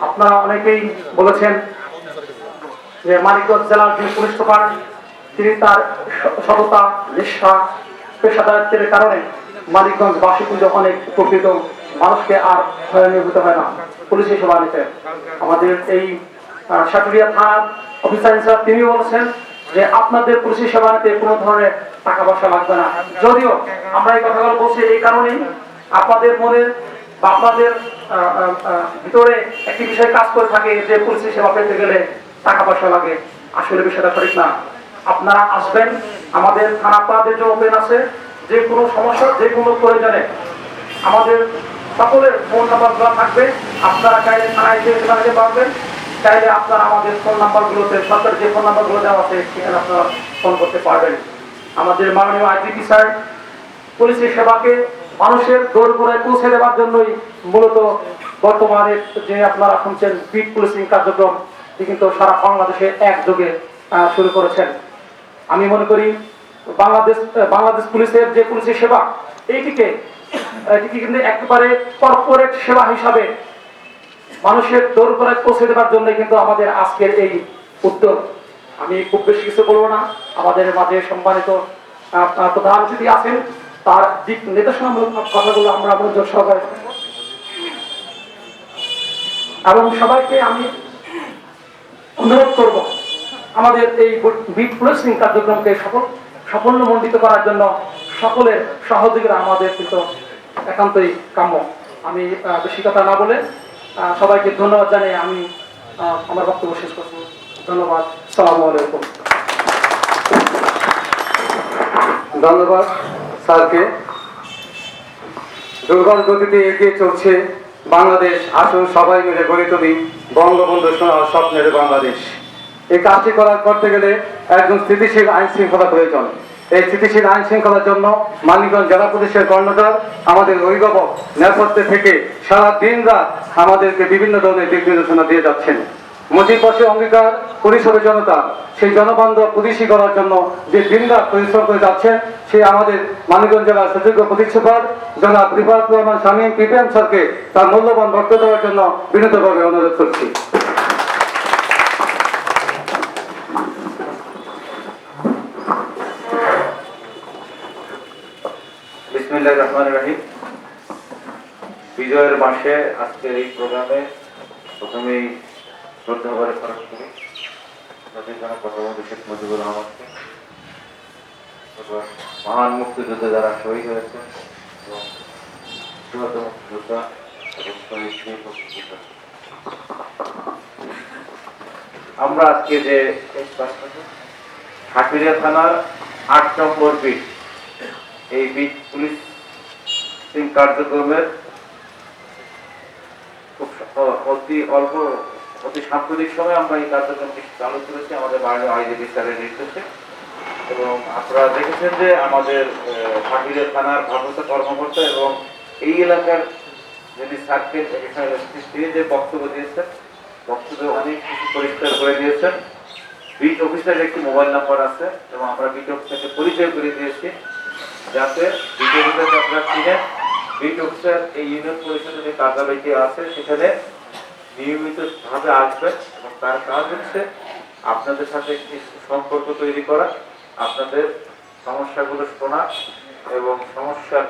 আপনারা অনেকেই বলেছেন যে মানিকগঞ্জ জেলার যিনি পুলিশ সুপার, তিনি তার সততা, নিষ্ঠা, পেশাদারিত্বের কারণে মানিকগঞ্জ বাসী কিন্তু অনেক উপকৃত। মানুষকে আর হতে হয় না। পুলিশের সেবা নিতে। আমাদের এই সাটুরিয়া থানার অফিসার ইনচার্জ তিনি বলেছেন যে আপনাদের পুলিশ সেবা নিতে কোনো ধরনের টাকা পয়সা লাগবে না। যদিও আমরা এই কথাগুলো বলছি এই কারণেই। আপনাদের মনে বা আপনাদের আহ, আহ, আহ, ভিতরে একটি বিষয় কাজ করে থাকে যে পুলিশের সেবা পেতে গেলে টাকা পয়সা লাগে। আসলে বিষয়টা সঠিক না। আপনারা আসবেন আমাদের থানা আপনাদের জন্য ওপেন আছে যে কোনো সমস্যা যে কোনো প্রয়োজনে আমাদের সকলের ফোন নাম্বার দেওয়া থাকবে। আপনারা চাইলে থানায় এসে জানাতে পারবেন। চাইলে আপনারা আমাদের ফোন নাম্বারগুলোতে সরকারি যে ফোন নাম্বারগুলো দেওয়া আছে সেখানে আপনারা ফোন করতে পারবেন। আমাদের মাননীয় আইজিপি স্যার পুলিশের সেবাকে মানুষের দৌড় গোড়ায় পৌঁছে দেওয়ার জন্যই মূলত বর্তমানে যে আপনারা শুনছেন বিট পুলিশিং কার্যক্রম কিন্তু সারা বাংলাদেশে একযোগে শুরু করেছেন। আমি মনে করি বাংলাদেশ বাংলাদেশ পুলিশের যে পুলিশের সেবা, এইটিকে এটিকে কিন্তু একেবারে কর্পোরেট সেবা হিসাবে মানুষের দৌড় গোড়ায় পৌঁছে দেওয়ার জন্য কিন্তু আমাদের আজকের এই উদ্যোগ। আমি খুব বেশি কিছু বলব না। আমাদের মাঝে সম্মানিত প্রধান অতিথি আছেন। তার দিক নির্দেশনামূলক কথাগুলো আমরা মনোযোগ সহকারে এবং সবাইকে আমি অনুরোধ করব, আমাদের এই বিট পুলিশিং কার্যক্রমকে সফল সাফল্যমণ্ডিত করার জন্য সকলের সহযোগিতা আমাদের কিন্তু একান্তই কাম্য। আমি বেশি কথা না বলে সবাইকে ধন্যবাদ জানিয়ে আমি আমার বক্তব্য শেষ করছি। ধন্যবাদ। সালামু আলাইকুম। ধন্যবাদ। স্যারকে। দুর্গম গতিতে এগিয়ে চলছে বাংলাদেশ। আসুন সবাই মিলে গড়ে তুলি বঙ্গবন্ধু সোনার স্বপ্নের বাংলাদেশ। এই কাজটি করার করতে গেলে একজন স্থিতিশীল আইন শৃঙ্খলা প্রয়োজন। এই স্থিতিশীল আইন শৃঙ্খলার জন্য মানিকগঞ্জ জেলা পুলিশের কর্ণধার আমাদের অভিভাবক নেপথ্যে থেকে সারা দিন রাত আমাদেরকে বিভিন্ন ধরনের দিক নির্দেশনা দিয়ে যাচ্ছেন। মুজিব বসে অঙ্গীকার পরিষদের জনতা। সেই জনবান্ধব পুলিশি করার জন্য যে দিনরাত পরিশ্রম করে যাচ্ছেন সেই আমাদের মানিকগঞ্জ জেলার সুযোগ্য সুপার জনাব রিফাত রহমান শামীম পিপিএম স্যারকে তার মূল্যবান বক্তব্য দেওয়ার জন্য বিনীতভাবে অনুরোধ করছি। বিজয়ের মাসে আজকের এই প্রোগ্রামে প্রথমেই খরচ করি জনক বঙ্গবন্ধু শেখ মুজিবুর রহমানকে। মহান মুক্তিযুদ্ধে যারা শহীদ হয়েছে এবং চূড়ান্ত মুক্তিযোদ্ধা এবং শহীদ আমরা আজকে যে হাটুরিয়া থানার আট নম্বর বিট, এই বিট পুলিশ কার্যক্রমের খুব অতি অল্প অতি সাম্প্রতিক সময় আমরা এই কার্যক্রমটি চালু করেছি, আমাদের মাননীয় আইজিপি স্যারের নির্দেশে। এবং আপনারা দেখেছেন যে আমাদের ফাঁকিরের থানার ভারপ্রাপ্ত কর্মকর্তা এবং এই এলাকার যিনি সার্কেল তিনি যে বক্তব্য দিয়েছেন, বক্তব্যে অনেক কিছু পরিষ্কার করে দিয়েছেন। বিট অফিসের একটি মোবাইল নাম্বার আছে এবং আমরা বিট অফিসারকে পরিচয় করে দিয়েছি, যাতে বিট অফিসারকে আপনারা চিনেন বিট অফিসার এই ইউনিয়ন পরিষদের যে কার্যালয়টি আছে, সেখানে নিয়মিত ভাবে আসবেন এবং তার কাজ হচ্ছে আপনাদের সাথে একটি সম্পর্ক তৈরি করা, আপনাদের সমস্যাগুলো শোনা এবং সমস্যার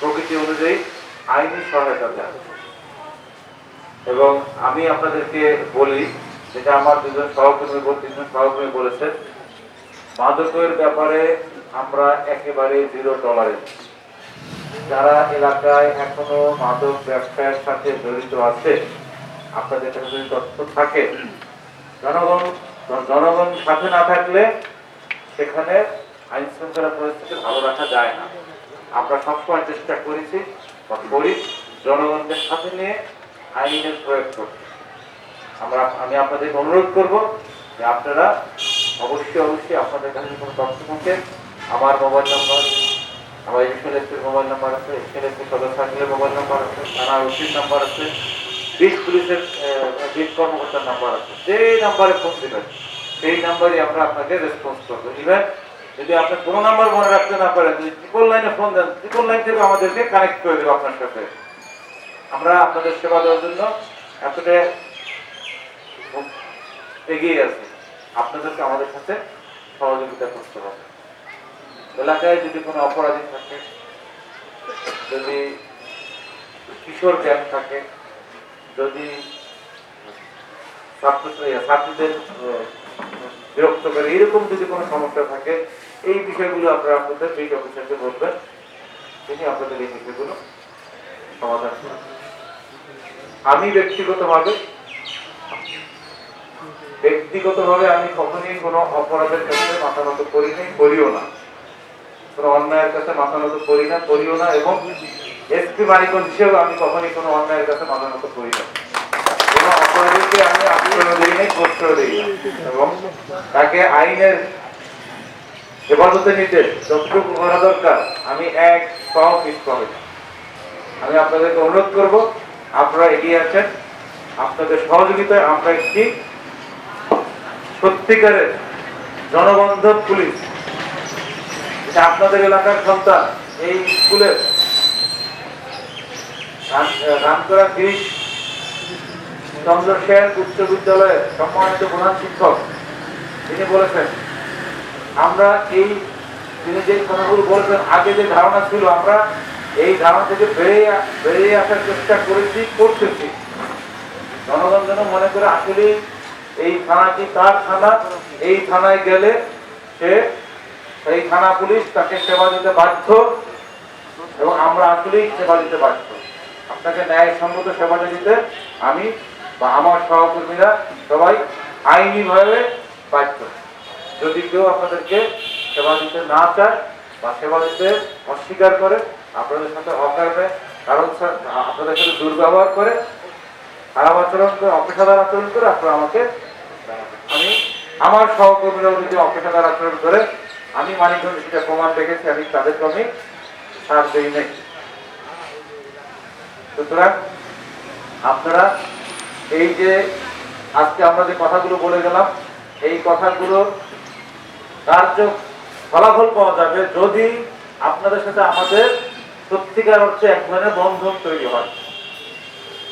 প্রকৃতি অনুযায়ী আইনি সহায়তা দেওয়া। এবং আমি আপনাদেরকে বলি, যেটা আমার দুজন সহকর্মী তিনজন সহকর্মী বলেছেন, মাদকের ব্যাপারে আমরা একেবারে জিরো টলারেন্স যারা এলাকায় এখনও মাদক ব্যবসায়ের সাথে জড়িত আছে আপনাদের কাছে যদি তথ্য থাকে, জনগণ জনগণ সাথে না থাকলে সেখানে আইন শৃঙ্খলা পরিস্থিতি ভালো রাখা যায় না। আমরা সবসময় চেষ্টা করেছি বা করি জনগণদের সাথে নিয়ে আইনের প্রয়োগ করতে। আমরা আমি আপনাদেরকে অনুরোধ করব যে আপনারা অবশ্যই অবশ্যই আপনাদের কাছে কোনো তথ্য থাকে, আমার মোবাইল নাম্বার, আমার এডিশনাল এসপির মোবাইল নাম্বার আছে এডিশনাল এসপি সদর সার্কেলের মোবাইল নাম্বার আছে, থানার ওসির নাম্বার আছে বিট পুলিশের বিট কর্মকর্তার নাম্বার আছে। যেই নাম্বারে ফোন দেবেন। সেই নাম্বারে আমরা আপনাকে রেসপন্স করব। ইভেন যদি আপনি কোনো নাম্বার মনে রাখতে না পারেন, যদি ট্রিপল লাইনে ফোন দেন ট্রিপল লাইন থেকে আমাদেরকে কানেক্ট করে দেবো আপনার সাথে। আমরা আপনাদের সেবা দেওয়ার জন্য এতটা এগিয়ে আছে। আপনাদেরকে আমাদের সাথে সহযোগিতা করতে হবে। এলাকায় যদি কোনো অপরাধী থাকে, যদি কিশোর গ্যাং থাকে যদি ছাত্র ছাত্রীদের বিরক্ত করে এরকম যদি কোনো সমস্যা থাকে, এই বিষয়গুলো আপনারা আপনাদের বিট অফিসারকে বলবেন। তিনি আপনাদের এই বিষয়গুলো সমাধান করবেন। আমি ব্যক্তিগতভাবে ব্যক্তিগতভাবে আমি কখনই কোনো অপরাধের কাছে মাথা নত করি নাই, করিও না। কোনো অন্যায়ের কাছে মাথা নত করি না, করিও না এবং এসপি মানিকগঞ্জ হিসেবে আমি কখনই কোনো অন্যায়ের কাছে করি না। অপরাধীকে আমি আশ্রয় দিই নাই, প্রশ্রয় দিই এবং তাকে আইনের হেফাজতে নিতে যতটুকু করা দরকার, আমি এক পাও আমি আপনাদেরকে অনুরোধ করব, আপনারা এগিয়ে আছেন আপনাদের সহযোগিতায় আমরা একটি সত্যিকারের জনবন্ধব পুলিশ আপনাদের এলাকার সন্তান, এই স্কুলের রাম- রামকরা গিরিশ চন্দ্র সেন উচ্চ বিদ্যালয়ের সম্মানিত প্রধান শিক্ষক। তিনি বলেছেন, আমরা এই, তিনি যে কথাগুলো বলেছেন, আগে যে ধারণা ছিল, আমরা এই ধারণা থেকে আ- বেরিয়ে আসার চেষ্টা করেছি, করতেছি। জনগণ যেন মনে করে আসলে এই থানাটি তার থানা, এই থানায় গেলে সে, সেই থানা পুলিশ তাকে সেবা দিতে বাধ্য এবং আমরা আসলেই সেবা দিতে বাধ্য। আপনাকে ন্যায়সঙ্গত সেবাটা দিতে আমি বা আমার সহকর্মীরা সবাই আইনিভাবে বাধ্য। যদি কেউ আপনাদেরকে সেবা দিতে না চায় বা সেবা দিতে অস্বীকার করে, আপনাদের সাথে অকারণে কারণ আপনাদের সাথে দুর্ব্যবহার করে খারাপ আচরণ করে, অপেশাদার আচরণ করে আপনারা আমাকে আমি, আমার সহকর্মীরাও যদি অপেশাদার আচরণ করে, আমি মানিকগঞ্জ সেটা প্রমাণ রেখেছি আমি তাদেরকে আমি ছাড় দিই নাই। সুতরাং আপনারা এই যে আজকে আমরা যে কথাগুলো বলে গেলাম, এই কথাগুলো কার্য ফলাফল পাওয়া যাবে যদি আপনাদের সাথে আমাদের সত্যিকার হচ্ছে এক ধরনের বন্ধন তৈরি হয়।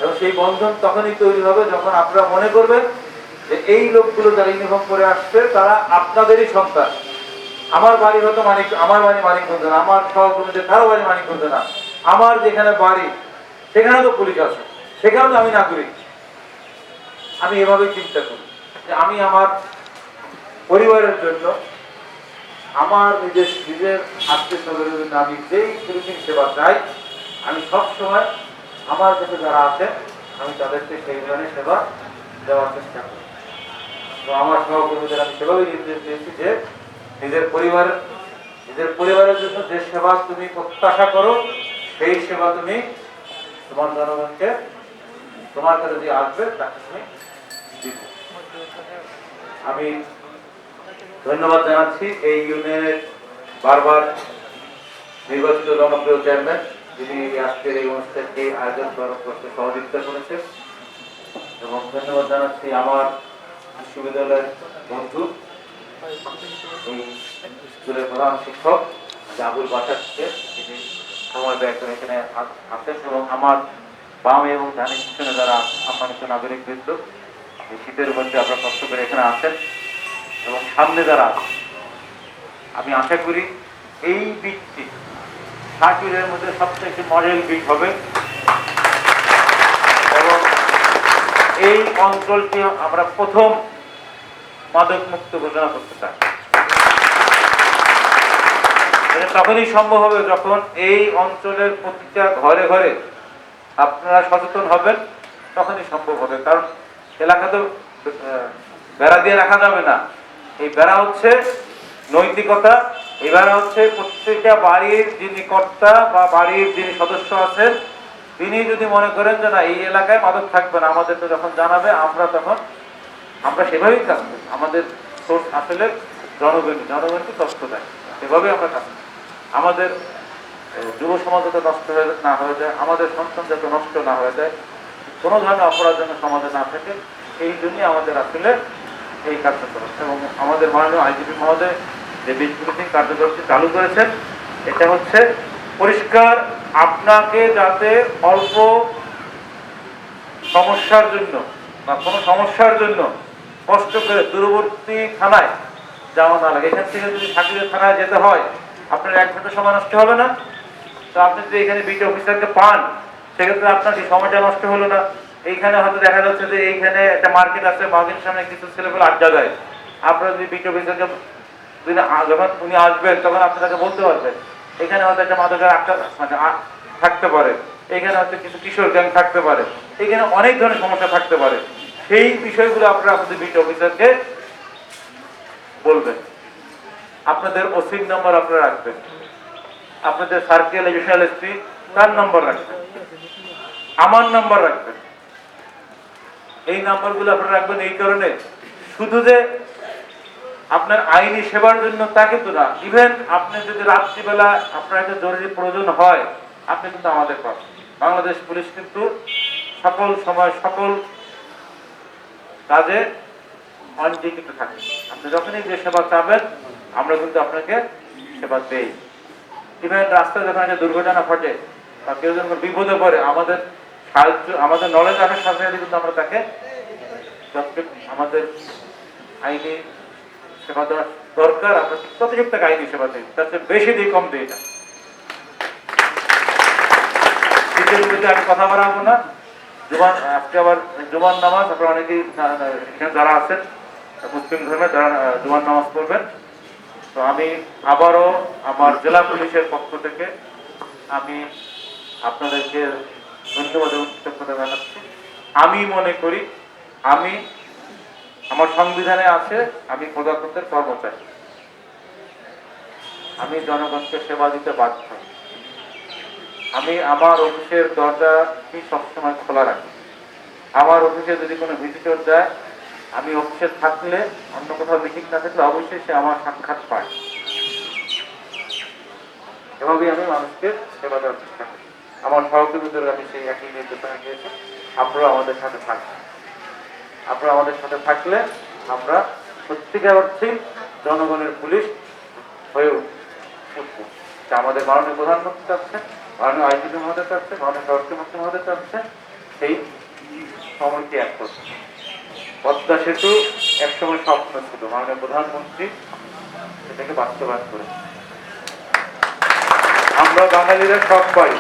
এবং সেই বন্ধন তখনই তৈরি হবে যখন আপনারা মনে করবেন যে এই লোকগুলো যারা ইউনিফর্ম করে আসছে, তারা আপনাদেরই সন্তান। আমার বাড়ি হয়তো মানিক আমার বাড়ি মানিকগঞ্জ না, আমার সহকর্মীদের কারও বাড়ি মানিক মানিকগঞ্জ না। আমার যেখানে বাড়ি সেখানে তো পুলিশ আছে সেখানে তো আমি নাগরিক। আমি এভাবেই চিন্তা করি যে আমি আমার পরিবারের জন্য আমার নিজের নিজের আত্মীয় স্বজনের জন্য আমি যেই পুলিশিং সেবা চাই, আমি সব সময় আমার কাছে যারা আছে আমি তাদেরকে সেই ধরনের সেবা দেওয়ার চেষ্টা করি। তো আমার সহকর্মীদের আমি সেভাবেই নির্দেশ দিয়েছি যে নিজের পরিবার নিজের পরিবারের জন্য যে সেবা তুমি প্রত্যাশা করো, সেই সেবা তুমি তোমার জনগণকে তোমার কাছে যে আসবে, তাকে তুমি দিবে। আমি ধন্যবাদ জানাচ্ছি এই ইউনিয়নের বারবার নির্বাচিত জনপ্রিয় চেয়ারম্যান যিনি আজকের এই অনুষ্ঠানটি আয়োজন করতে সহযোগিতা করেছেন। এবং ধন্যবাদ জানাচ্ছি আমার বিশ্ববিদ্যালয়ের বন্ধু, এই স্কুলের প্রধান শিক্ষক জাবুল বাসাকে যিনি সময় ব্যয় করে এখানে আ- আছেন এবং আমার বামে এবং ডানে পিছনে যারা সম্মানিত নাগরিক বৃন্দ শীতের মধ্যে আপনারা কষ্ট করে এখানে আসেন এবং সামনে যারা আমি আশা করি এই বিটটি সার্কিটের মধ্যে সবচেয়ে একটি মডেল বিট হবে এবং এই অঞ্চলটি আমরা প্রথম মাদক মুক্ত ঘোষণা করতে চাই। এটা তখনই সম্ভব হবে যখন এই অঞ্চলের প্রতিটা ঘরে ঘরে আপনারা সচেতন হবেন, তখনই সম্ভব হবে। কারণ এলাকা তো বেড়া দিয়ে রাখা যাবে না। এই বেড়া হচ্ছে নৈতিকতা, এই বেড়া হচ্ছে প্রত্যেকটা বাড়ির যিনি কর্তা বা বাড়ির যিনি সদস্য আছেন, তিনি যদি মনে করেন যে না, এই এলাকায় মাদক থাকবে না, আমাদের তো যখন জানাবে, আমরা তখন, আমরা সেভাবেই করি। আমাদের সোর্স আসলে জনগণ জনগণকে তথ্য দেয়। সেভাবেই আমরা করি। আমাদের যুব সমাজ যাতে নষ্ট হয়ে না হয়ে যায়, আমাদের সন্তান যাতে নষ্ট না হয়ে যায়, কোনো ধরনের অপরাধ যেন সমাজে না থাকে, এই জন্যই আমাদের আসলে এই কাজটা করা এবং আমাদের মাননীয় আইজিপি মহোদয় যে পুলিশিং কার্যকরী চালু করেছেন, এটা হচ্ছে পরিষ্কার আপনাকে যাতে অল্প সমস্যার জন্য বা কোনো সমস্যার জন্য কষ্ট করে দূরবর্তী থানায় যাওয়া না লাগে। এখান থেকে যদি সাকিরের থানায় যেতে হয় আপনার এক ঘণ্টা সময় নষ্ট হবে না। তো আপনি যদি এখানে বিটি অফিসারকে পান, সেক্ষেত্রে আপনার এই সময়টা নষ্ট হলো না? এইখানে হয়তো দেখা যাচ্ছে যে এইখানে একটা মার্কেট আছে মার্কেটের সামনে কিছু ছেলেগুলো আড্ডা দেয় আপনারা যদি বিটি অফিসারকে যখন উনি আসবেন, তখন আপনি তাকে বলতে পারবেন। এখানে হয়তো একটা মাদকের আটকা মানে থাকতে পারে। এখানে হয়তো কিছু কিশোর গ্যাং থাকতে পারে। এখানে অনেক ধরনের সমস্যা থাকতে পারে। সেই বিষয়গুলো আপনারা আপনাদের বিটি অফিসারকে বলবেন। আপনাদের ওসির নাম্বার আপনারা রাখবেন। আপনাদের সার্কেল এডিশনাল এসপি তার নাম্বার রাখবেন। আমার নাম্বার রাখবেন। এই নাম্বারগুলো আপনারা রাখবেন এই কারণে শুধু যে আপনার আইনি সেবার জন্য তা কিন্তু না ইভেন আপনি যদি রাত্রিবেলা আপনার একটা জরুরি প্রয়োজন হয়, আপনি কিন্তু আমাদের পাবেন। বাংলাদেশ পুলিশ কিন্তু সকল সময় সকল কাজে অনজিকিত থাকে। আপনি যখনই যে সেবা চাবেন আমরা কিন্তু আপনাকে সেবা দেই। ইভেন রাস্তায় যখন একটা দুর্ঘটনা ঘটে বা কেউ যখন বিপদে পড়ে, আমাদের সাহায্য, আমাদের নলেজ আসার সাথে সাথে কিন্তু আমরা তাকে আমাদের আইনি সেবা দেওয়ার দরকার, আমরা ততটুকু তাকে আইনি সেবা দিই। তার চেয়ে বেশি দিই কম দিই না। মধ্যে আমি কথা বাড়াবো না জুবান আজকে আবার জুবান নামাজ, আপনারা অনেকেই যারা আছেন, মুসলিম ধর্মে, যারা জুবান নামাজ পড়বেন তো আমি আবারও আমার জেলা পুলিশের পক্ষ থেকে আমি আপনাদেরকে ধন্যবাদ এবং কৃতজ্ঞতা জানাচ্ছি। আমি মনে করি, আমি আমার সংবিধানে আছে, আমি প্রজাতন্ত্রের কর্মচারী। আমি জনগণকে সেবা দিতে বাধ্য। আমি আমার অফিসের দরজাটি সবসময় খোলা রাখি? আমার অফিসে যদি কোনো ভিজিটর যায় আমি অফিসে থাকলে অন্য কোথাও মিটিং না থাকলে অবশ্যই সে আমার সাক্ষাৎ পায়। এভাবেই আমি মানুষকে সেবা দেওয়ার চেষ্টা করি। আমার সহকর্মীদের আমি সেই একই নির্দেশনা দিয়েছি আপনারা আমাদের সাথে থাকবেন। আপনারা আমাদের সাথে থাকলে আমরা সত্যিকার অর্থেই জনগণের পুলিশ হয়ে উঠবো। যা আমাদের মাননীয় প্রধানমন্ত্রী চাচ্ছেন, মাননীয় আইজিপি মহোদয় চাচ্ছেন, মাননীয় স্বরাষ্ট্রমন্ত্রী মহোদয় চাচ্ছেন, সেই সময়টি এক করছে। পদ্মা সেতু একসময় স্বপ্ন ছিল মাননীয় প্রধানমন্ত্রী সেটাকে বাস্তবায়ন করেছে আমরা বাঙালিরা সব পাই।